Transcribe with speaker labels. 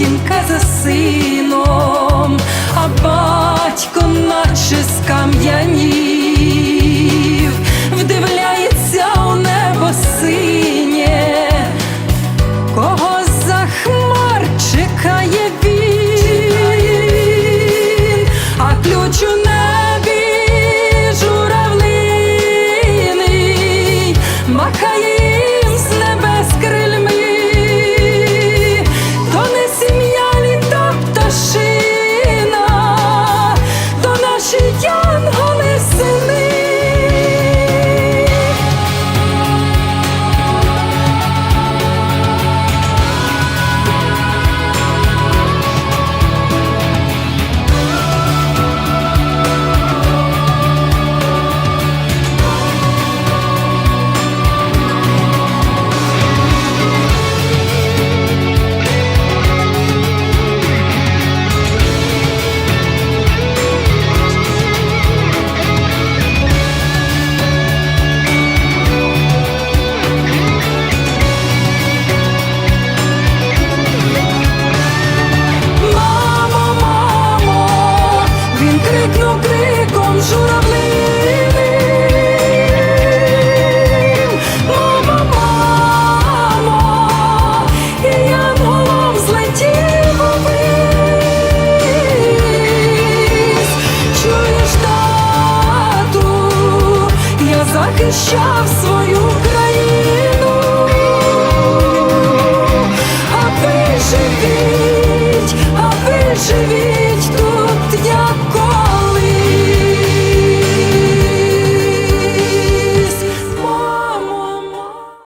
Speaker 1: матінка за сином, захищав свою.